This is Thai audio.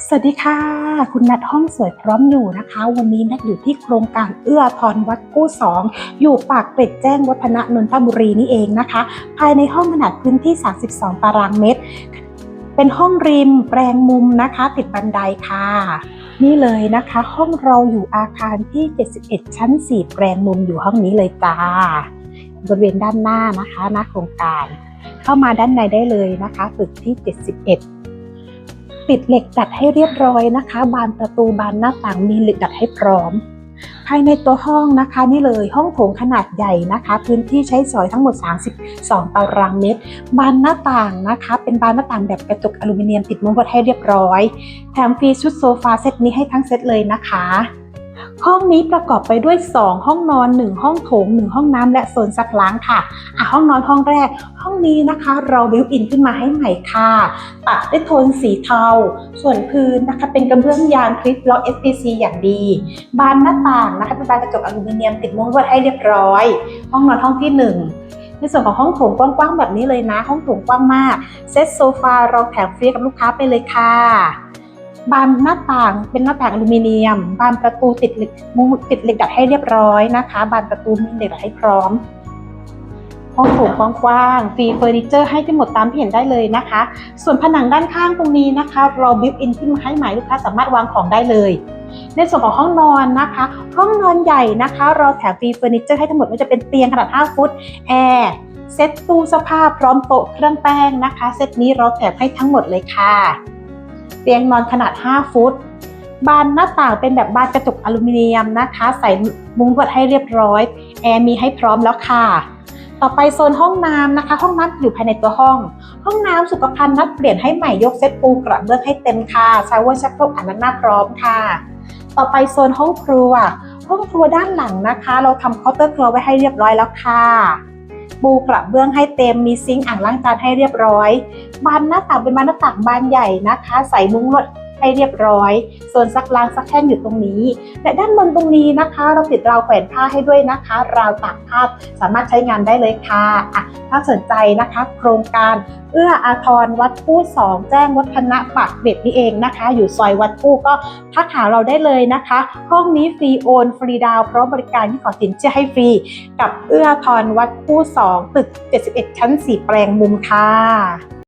สวัสดีค่ะ คุณนัดห้องสวยพร้อมอยู่นะคะ วันนี้นัดอยู่ที่โครงการเอื้อทรวัดกู้สองอยู่ปากเกร็ดแจ้งวัฒนะนนทบุรีนี่เองนะคะ ภายในห้องขนาดพื้นที่ 32 ตารางเมตร เป็นห้องริมแปลงมุมนะคะ ติดบันไดค่ะ นี่เลยนะคะ ห้องเราอยู่อาคารที่ 71 ชั้น 4 แปลงมุมอยู่ห้องนี้เลยจ้าบริเวณด้านหน้านะคะหน้าโครงการ เข้ามาด้านในได้เลยนะคะตึกที่ 71 ปิดเหล็กดัดให้เรียบร้อยนะคะ บานประตูบานหน้าต่างมีเหล็กดัดให้พร้อม ภายในตัวห้องนะคะ นี่เลยห้องโถงขนาดใหญ่นะคะ พื้นที่ใช้สอยทั้งหมด 32 ตารางเมตร บานหน้าต่างนะคะ เป็นบานหน้าต่างแบบกระจกอลูมิเนียมติดมุ้งลวดให้เรียบร้อย แถมฟรีชุดโซฟาเซตนี้ให้ทั้งเซตเลยนะคะ ห้องนี้ประกอบไปด้วย 2 ห้องนอน 1 ห้องโถง 1 ห้องน้ำและโซนซักล้างค่ะอะ ห้องนอนห้องแรก ห้องนี้นะคะ เราบิวอินขึ้นมาให้ใหม่ค่ะ ตัดด้วยโทนสีเทา ส่วนพื้นนะคะเป็นกระเบื้องยางคลิปล็อก SPC อย่างดี บานหน้าต่างนะคะเป็นบานกระจกอลูมิเนียมติดมุ้งลวดให้เรียบร้อย ห้องนอนห้องที่หนึ่งในส่วนของห้องโถงกว้างๆแบบนี้เลยนะ ห้องโถงกว้างมาก เซตโซฟารองแถมฟรีกับลูกค้าไปเลยค่ะ บานหน้าต่างเป็นหน้าต่างอลูมิเนียม บานประตูติดเหล็กมุติดเหล็กดัดให้เรียบร้อยนะคะ บานประตูมีเหล็กดัดให้พร้อมห้องโถงกว้างๆฟรีเฟอร์นิเจอร์ให้ทั้งหมดตามที่เห็นได้เลยนะคะ ส่วนผนังด้านข้างตรงนี้นะคะ เราบิวอินขึ้นมาให้หม่ลูกค้าสามารถวางของได้เลย ในส่วนของห้องนอนนะคะ ห้องนอนใหญ่นะคะ เราแถมฟรีเฟอร์นิเจอร์ให้ทั้งหมดม่ว่าจะเป็นเตียงขนาด 5 ฟุตแอร์เซ็ตตู้เสื้อผ้าพร้อมโต๊ะเครื่องแป้งนะคะ เซตนี้เราแถมให้ทั้งหมดเลยค่ะ เตียงนอนขนาด 5 ฟุต บานหน้าต่างเป็นแบบบานกระจกอลูมิเนียมนะคะ ใส่มุ้งลวดให้เรียบร้อย แอร์มีให้พร้อมแล้วค่ะ ต่อไปโซนห้องน้ำนะคะ ห้องน้ำอยู่ภายในตัวห้อง ห้องน้ำสุขภัณฑ์นัดเปลี่ยนให้ใหม่ยกเซตปูกระเบื้องให้เต็มค่ะชาวเวอร์ชักโครกอ่างล้างหน้าพร้อมค่ะ ต่อไปโซนห้องครัว ห้องครัวด้านหลังนะคะ เราทำเคาน์เตอร์ครัวไว้ให้เรียบร้อยแล้วค่ะ ปูกระเบื้องให้เต็มมีซิงค์อ่างล้างจานให้เรียบร้อย บานหน้าต่างเป็นบานหน้าต่างบานใหญ่นะคะ ใส่มุ้งลวด ให้เรียบร้อย ส่วนซักล้างซักแห้งอยู่ตรงนี้และด้านบนตรงนี้นะคะ เราติดราวแขวนผ้าให้ด้วยนะคะ ราวตากผ้าสามารถใช้งานได้เลยค่ะอะถ้าสนใจนะคะ โครงการเอื้ออาทรวัดกู้สองแจ้งวัฒนะปากเกร็ดนี่เองนะคะ อยู่ซอยวัดกู้ก็ทักหาเราได้เลยนะคะ ห้องนี้ฟรีโอนฟรีดาวน์พร้อมบริการที่ขอสินเชื่อให้ฟรี กับเอื้ออาทรวัดกู้สองตึก 71 ชั้น 4 แปลงมุมค่ะ